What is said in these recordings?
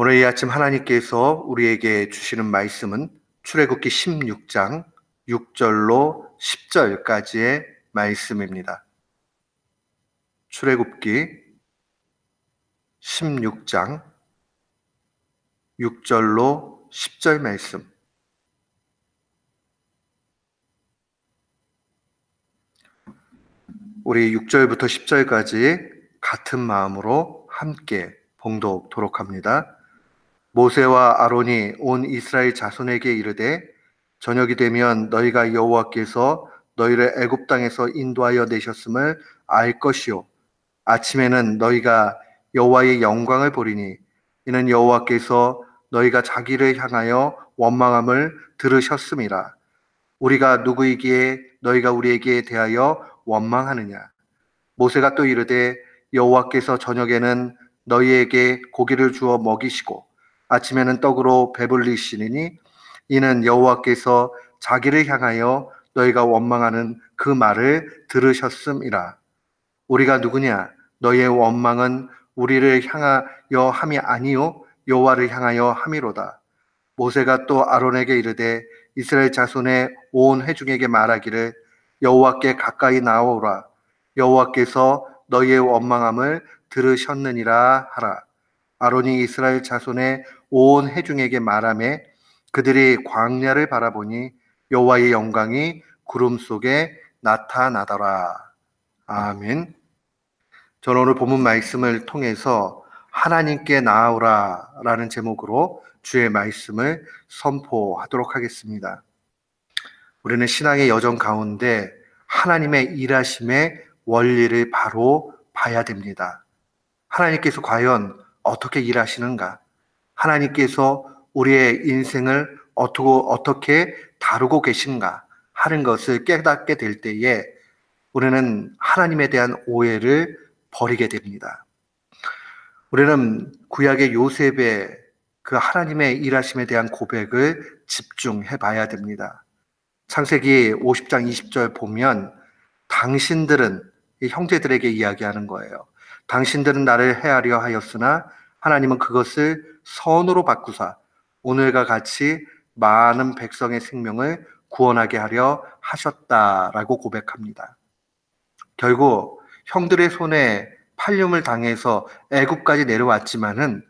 오늘 이 아침 하나님께서 우리에게 주시는 말씀은 출애굽기 16장 6절로 10절까지의 말씀입니다. 출애굽기 16장 6절로 10절 말씀. 우리 6절부터 10절까지 같은 마음으로 함께 봉독토록 합니다. 모세와 아론이 온 이스라엘 자손에게 이르되 저녁이 되면 너희가 여호와께서 너희를 애굽 땅에서 인도하여 내셨음을 알 것이요. 아침에는 너희가 여호와의 영광을 보리니 이는 여호와께서 너희가 자기를 향하여 원망함을 들으셨음이라. 우리가 누구이기에 너희가 우리에게 대하여 원망하느냐? 모세가 또 이르되 여호와께서 저녁에는 너희에게 고기를 주어 먹이시고 아침에는 떡으로 배불리시니 이는 여호와께서 자기를 향하여 너희가 원망하는 그 말을 들으셨음이라. 우리가 누구냐? 너희의 원망은 우리를 향하여 함이 아니요 여호와를 향하여 함이로다. 모세가 또 아론에게 이르되 이스라엘 자손의 온 회중에게 말하기를 여호와께 가까이 나오라. 여호와께서 너희의 원망함을 들으셨느니라 하라. 아론이 이스라엘 자손의 온 회중에게 말하매 그들이 광야를 바라보니 여호와의 영광이 구름 속에 나타나더라. 아멘. 저는 오늘 본문 말씀을 통해서 하나님께 나아오라라는 제목으로 주의 말씀을 선포하도록 하겠습니다. 우리는 신앙의 여정 가운데 하나님의 일하심의 원리를 바로 봐야 됩니다. 하나님께서 과연 어떻게 일하시는가? 하나님께서 우리의 인생을 어떻게, 어떻게 다루고 계신가 하는 것을 깨닫게 될 때에 우리는 하나님에 대한 오해를 버리게 됩니다. 우리는 구약의 요셉의 그 하나님의 일하심에 대한 고백을 집중해 봐야 됩니다. 창세기 50장 20절 보면 당신들은 형제들에게 이야기하는 거예요. 당신들은 나를 해하려 하였으나 하나님은 그것을 선으로 바꾸사 오늘과 같이 많은 백성의 생명을 구원하게 하려 하셨다라고 고백합니다. 결국 형들의 손에 팔림을 당해서 애굽까지 내려왔지만은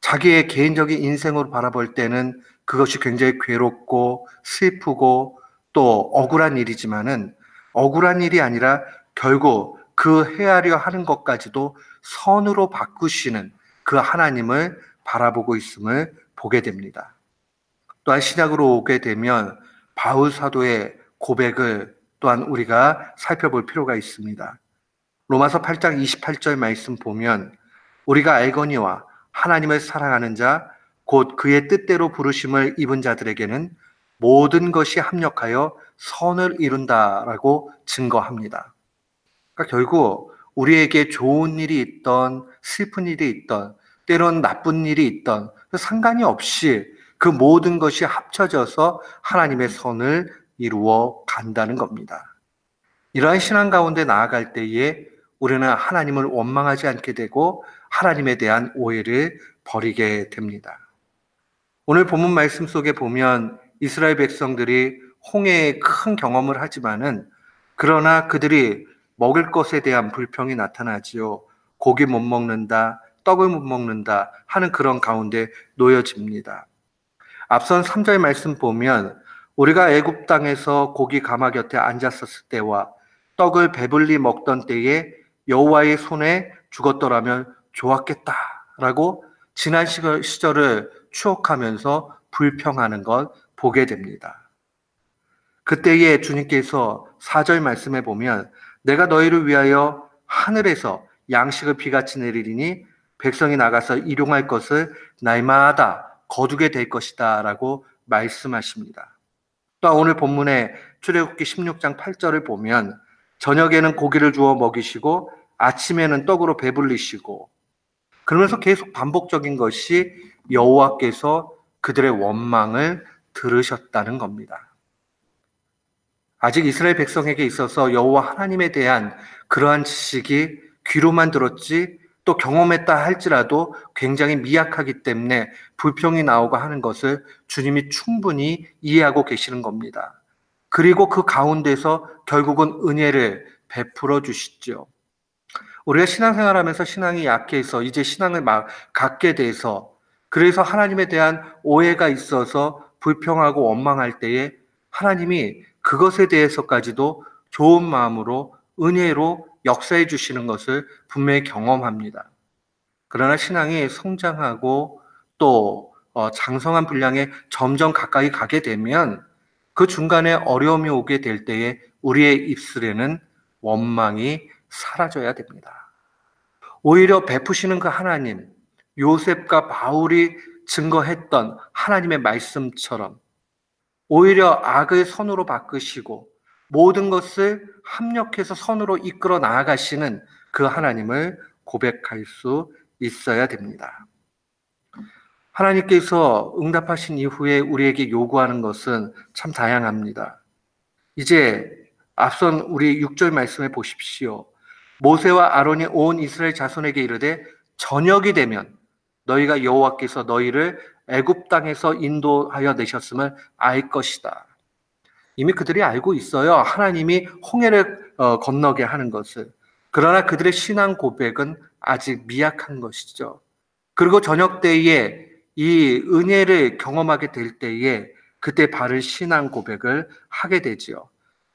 자기의 개인적인 인생으로 바라볼 때는 그것이 굉장히 괴롭고 슬프고 또 억울한 일이지만은 억울한 일이 아니라 결국 그 해하려 하는 것까지도 선으로 바꾸시는 그 하나님을 바라보고 있음을 보게 됩니다. 또한 신약으로 오게 되면 바울 사도의 고백을 또한 우리가 살펴볼 필요가 있습니다. 로마서 8장 28절 말씀 보면 우리가 알거니와 하나님을 사랑하는 자, 곧 그의 뜻대로 부르심을 입은 자들에게는 모든 것이 합력하여 선을 이룬다라고 증거합니다. 그러니까 결국 우리에게 좋은 일이 있던 슬픈 일이 있던 때론 나쁜 일이 있던 상관이 없이 그 모든 것이 합쳐져서 하나님의 선을 이루어 간다는 겁니다. 이러한 신앙 가운데 나아갈 때에 우리는 하나님을 원망하지 않게 되고 하나님에 대한 오해를 버리게 됩니다. 오늘 본문 말씀 속에 보면 이스라엘 백성들이 홍해의 큰 경험을 하지만은 그러나 그들이 먹을 것에 대한 불평이 나타나지요. 고기 못 먹는다, 떡을 못 먹는다 하는 그런 가운데 놓여집니다. 앞선 3절 말씀 보면 우리가 애굽 땅에서 고기 가마 곁에 앉았었을 때와 떡을 배불리 먹던 때에 여호와의 손에 죽었더라면 좋았겠다라고 지난 시절을 추억하면서 불평하는 것 보게 됩니다. 그때에 주님께서 4절 말씀에 보면 내가 너희를 위하여 하늘에서 양식을 비같이 내리리니 백성이 나가서 일용할 것을 날마다 거두게 될 것이다 라고 말씀하십니다. 또 오늘 본문의 출애굽기 16장 8절을 보면 저녁에는 고기를 주어 먹이시고 아침에는 떡으로 배불리시고 그러면서 계속 반복적인 것이 여호와께서 그들의 원망을 들으셨다는 겁니다. 아직 이스라엘 백성에게 있어서 여호와 하나님에 대한 그러한 지식이 귀로만 들었지 또 경험했다 할지라도 굉장히 미약하기 때문에 불평이 나오고 하는 것을 주님이 충분히 이해하고 계시는 겁니다. 그리고 그 가운데서 결국은 은혜를 베풀어 주시죠. 우리가 신앙생활하면서 신앙이 약해서 이제 신앙을 막 갖게 돼서 그래서 하나님에 대한 오해가 있어서 불평하고 원망할 때에 하나님이 그것에 대해서까지도 좋은 마음으로 은혜로 역사해 주시는 것을 분명히 경험합니다. 그러나 신앙이 성장하고 또 어, 장성한 분량에 점점 가까이 가게 되면 그 중간에 어려움이 오게 될 때에 우리의 입술에는 원망이 사라져야 됩니다. 오히려 베푸시는 그 하나님, 요셉과 바울이 증거했던 하나님의 말씀처럼 오히려 악을 선으로 바꾸시고 모든 것을 합력해서 선으로 이끌어 나아가시는 그 하나님을 고백할 수 있어야 됩니다. 하나님께서 응답하신 이후에 우리에게 요구하는 것은 참 다양합니다. 이제 앞선 우리 6절 말씀해 보십시오. 모세와 아론이 온 이스라엘 자손에게 이르되 저녁이 되면 너희가 여호와께서 너희를 애굽 땅에서 인도하여 내셨음을 알 것이다. 이미 그들이 알고 있어요. 하나님이 홍해를 어, 건너게 하는 것을. 그러나 그들의 신앙 고백은 아직 미약한 것이죠. 그리고 저녁 때에 이 은혜를 경험하게 될 때에 그때 바른 신앙 고백을 하게 되지요.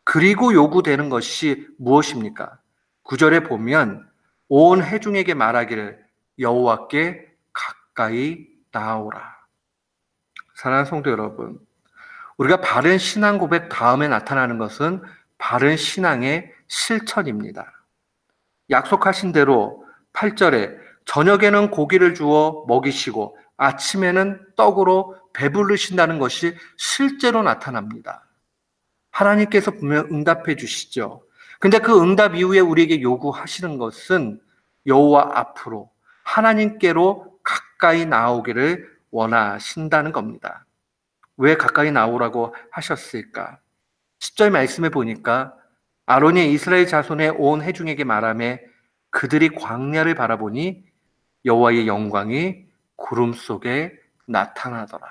그리고 요구되는 것이 무엇입니까? 구절에 보면 온 회중에게 말하기를 여호와께 가까이 나오라. 사랑하는 성도 여러분, 우리가 바른 신앙 고백 다음에 나타나는 것은 바른 신앙의 실천입니다. 약속하신 대로 8절에 저녁에는 고기를 주어 먹이시고 아침에는 떡으로 배부르신다는 것이 실제로 나타납니다. 하나님께서 분명 응답해 주시죠. 근데 그 응답 이후에 우리에게 요구하시는 것은 여호와 앞으로 하나님께로 가까이 나오기를 원하신다는 겁니다. 왜 가까이 나오라고 하셨을까? 10절 말씀에 보니까 아론이 이스라엘 자손의 온 회중에게 말하며 그들이 광야를 바라보니 여호와의 영광이 구름 속에 나타나더라.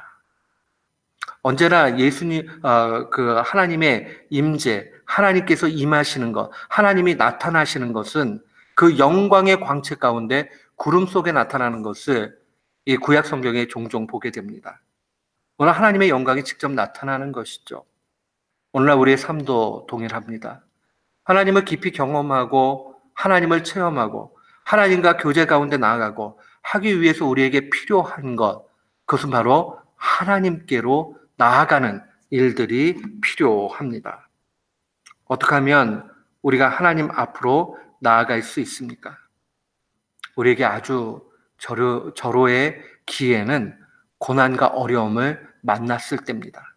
언제나 예수님 어, 그 하나님의 임재, 하나님께서 임하시는 것, 하나님이 나타나시는 것은 그 영광의 광채 가운데 구름 속에 나타나는 것을 이 구약 성경에 종종 보게 됩니다. 오늘 하나님의 영광이 직접 나타나는 것이죠. 오늘날 우리의 삶도 동일합니다. 하나님을 깊이 경험하고 하나님을 체험하고 하나님과 교제 가운데 나아가고 하기 위해서 우리에게 필요한 것, 그것은 바로 하나님께로 나아가는 일들이 필요합니다. 어떻게 하면 우리가 하나님 앞으로 나아갈 수 있습니까? 우리에게 아주 저로, 저로의 기회는 고난과 어려움을 만났을 때입니다.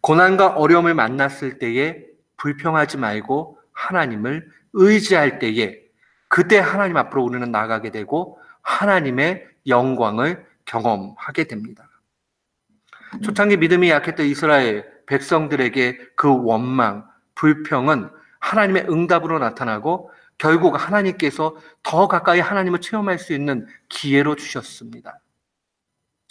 고난과 어려움을 만났을 때에 불평하지 말고 하나님을 의지할 때에 그때 하나님 앞으로 우리는 나가게 되고 하나님의 영광을 경험하게 됩니다. 초창기 믿음이 약했던 이스라엘 백성들에게 그 원망, 불평은 하나님의 응답으로 나타나고 결국 하나님께서 더 가까이 하나님을 체험할 수 있는 기회로 주셨습니다.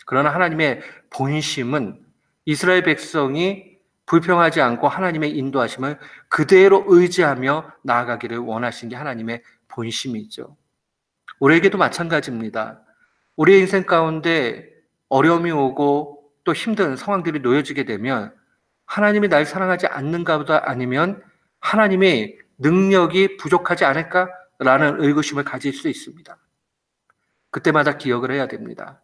그러나 하나님의 본심은 이스라엘 백성이 불평하지 않고 하나님의 인도하심을 그대로 의지하며 나아가기를 원하신 게 하나님의 본심이죠. 우리에게도 마찬가지입니다. 우리의 인생 가운데 어려움이 오고 또 힘든 상황들이 놓여지게 되면 하나님이 날 사랑하지 않는가 보다 아니면 하나님의 능력이 부족하지 않을까라는 의구심을 가질 수 있습니다. 그때마다 기억을 해야 됩니다.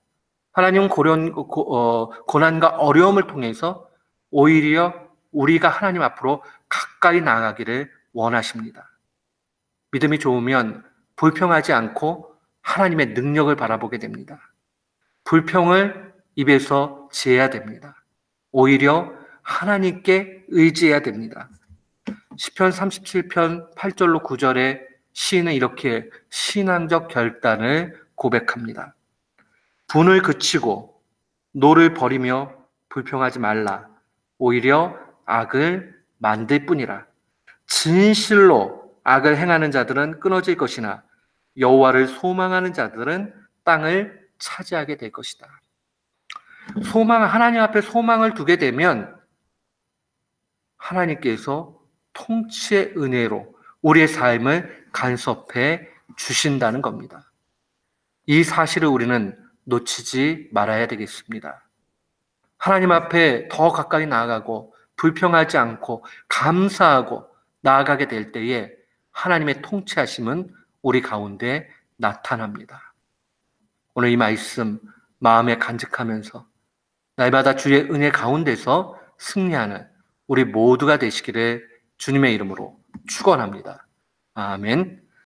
하나님은 고련, 고, 어, 고난과 어려움을 통해서 오히려 우리가 하나님 앞으로 가까이 나가기를 원하십니다. 믿음이 좋으면 불평하지 않고 하나님의 능력을 바라보게 됩니다. 불평을 입에서 지어야 됩니다. 오히려 하나님께 의지해야 됩니다. 10편 37편 8절로 9절에 시인은 이렇게 신앙적 결단을 고백합니다. 분을 그치고 노를 버리며 불평하지 말라. 오히려 악을 만들 뿐이라. 진실로 악을 행하는 자들은 끊어질 것이나 여호와를 소망하는 자들은 땅을 차지하게 될 것이다. 소망 하나님 앞에 소망을 두게 되면 하나님께서 통치의 은혜로 우리의 삶을 간섭해 주신다는 겁니다. 이 사실을 우리는 놓치지 말아야 되겠습니다. 하나님 앞에 더 가까이 나아가고 불평하지 않고 감사하고 나아가게 될 때에 하나님의 통치하심은 우리 가운데 나타납니다. 오늘 이 말씀 마음에 간직하면서 날마다 주의 은혜 가운데서 승리하는 우리 모두가 되시기를 주님의 이름으로 축원합니다. 아멘.